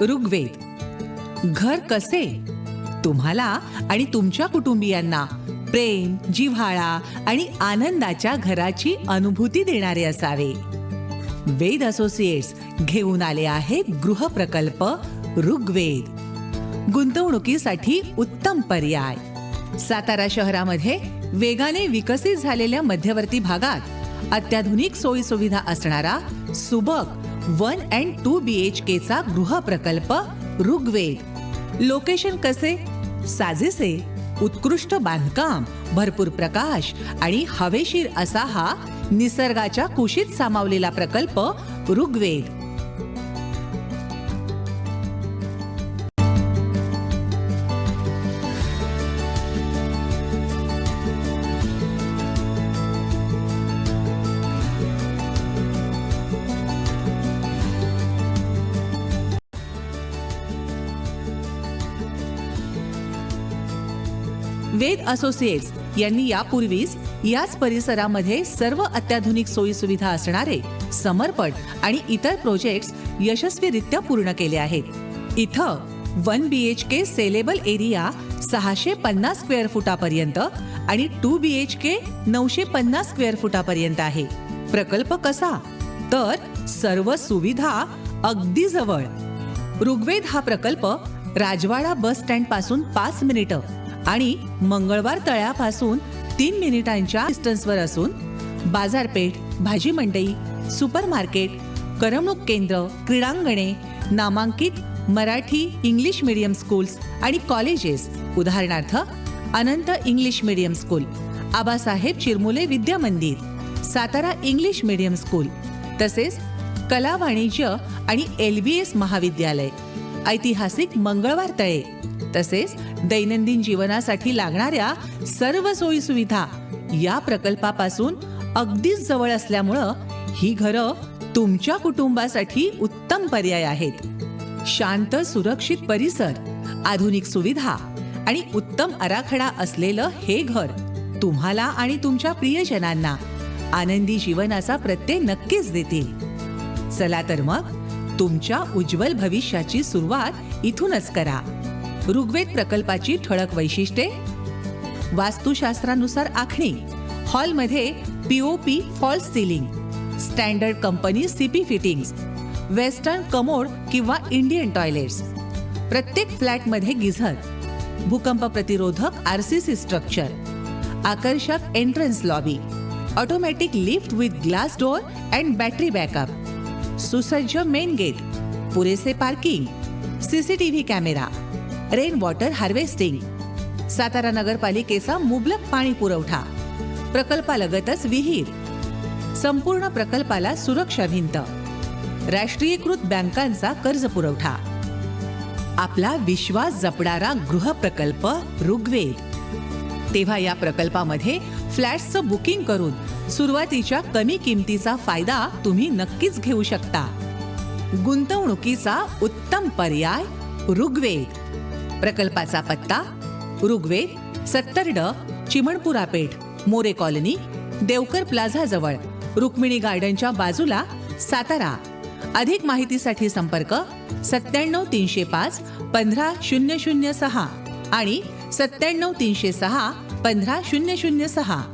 ऋग्वेद. घर कसे? तुम्हाला आणि तुमच्या कुटुंबियांना प्रेम जिव्हाळा आणि आनंदाच्या घराची अनुभूती देणारे असावे. वेद असोसिएट्स घेऊन आले आहे गृहप्रकल्प ऋग्वेद. गुंतवणुकीसाठी उत्तम पर्याय. सातारा शहरामध्ये वेगाने विकसित झालेल्या मध्यवर्ती भागात अत्याधुनिक सोयीसुविधा असणारा सुबक one and two B H केचा गृहप्रकल्प ऋग्वेद. लोकेशन कसे? साजेसे उत्कृष्ट बांधकाम भरपूर प्रकाश आणि हवेशीर असा हा निसर्गाच्या कुशीत सामावलेला प्रकल्प ऋग्वेद. वेद असोसिएट्स यांनी यापूर्वीच याच परिसरामध्ये सर्व अत्याधुनिक सोयी सुविधा असणारे समर्पण आणि इतर प्रोजेक्ट्स यशस्वीरित्या पूर्ण केले आहेत. इथं one B H K saleable area सहाशे पन्नास स्क्वेअर फुटापर्यंत आणि टू बी एच के नऊशे पन्नास स्क्वेअर फुटापर्यंत आहे. प्रकल्प कसा? तर सर्व सुविधा अगदी जवळ. ऋग्वेद हा प्रकल्प राजवाडा बस स्टँडपासून पाच मिनिटं आणि मंगळवार तळ्यापासून तीन मिनिटांच्या डिस्टन्सवर असून बाजारपेठ भाजी मंडई सुपर मार्केट करमणूक केंद्र क्रीडांगणे नामांकित मराठी इंग्लिश मीडियम स्कूल्स आणि कॉलेजेस उदाहरणार्थ Anant English medium school Abasaheb Chirmule Vidya Mandir Satara English medium school तसेच कला वाणिज्य आणि एल बी एस महाविद्यालय. ऐतिहासिक मंगळवार तळे. तसेच दैनंदिन जीवनासाठी लागणाऱ्या सर्व सोयी सुविधा या प्रकल्पापासून अगदीच जवळ असल्यामुळं ही घरं तुमच्या कुटुंबासाठी उत्तम पर्याय आहेत. शांत सुरक्षित परिसर आधुनिक सुविधा आणि उत्तम आराखडा असलेलं हे घर तुम्हाला आणि तुमच्या प्रियजनांना आनंदी जीवनाचा प्रत्यय नक्कीच देतील चला तर मग तुमच्या उज्ज्वल भविष्याची सुरुवात इथूनच करा. ऋग्वेद प्रकल्पाची ठळक वैशिष्ट्ये वास्तुशास्त्रानुसार आखणी हॉलमध्ये POP false ceiling standard company CP fittings western commode किंवा इंडियन टॉयलेट्स प्रत्येक फ्लॅटमध्ये गिझर भूकंप प्रतिरोधक आरसीसी स्ट्रक्चर आकर्षक entrance lobby automatic lift with glass door and battery backup सुसज्ज मेन गेट पुरेसे parking CCTV camera rain water harvesting Satara नगरपालिकेचा मुबलक पाणी पुरवठा प्रकल्पालगतच विहीर संपूर्ण प्रकल्पाला सुरक्षा भिंत राष्ट्रीयकृत बँकांचा कर्ज पुरवठा. आपला विश्वास जपणारा गृहप्रकल्प ऋग्वेद. तेव्हा या प्रकल्पामध्ये फ्लॅट्सचं बुकिंग करून सुरुवातीच्या कमी किमतीचा फायदा तुम्ही नक्कीच घेऊ शकता. गुंतवणुकीचा उत्तम पर्याय ऋग्वेद. प्रकल्पाचा पत्ता ऋग्वेद सत्तर ड चिमणपुरा पेठ मोरे कॉलनी देवकर प्लाझा जवळ. रुक्मिणी गार्डनच्या बाजूला सातारा. अधिक माहितीसाठी संपर्क सत्त्याण्णव तीनशे पाच पंधरा शून्य शून्य सहा आणि सत्त्याण्णव तीनशे सहा पंधरा शून्य शून्य सहा.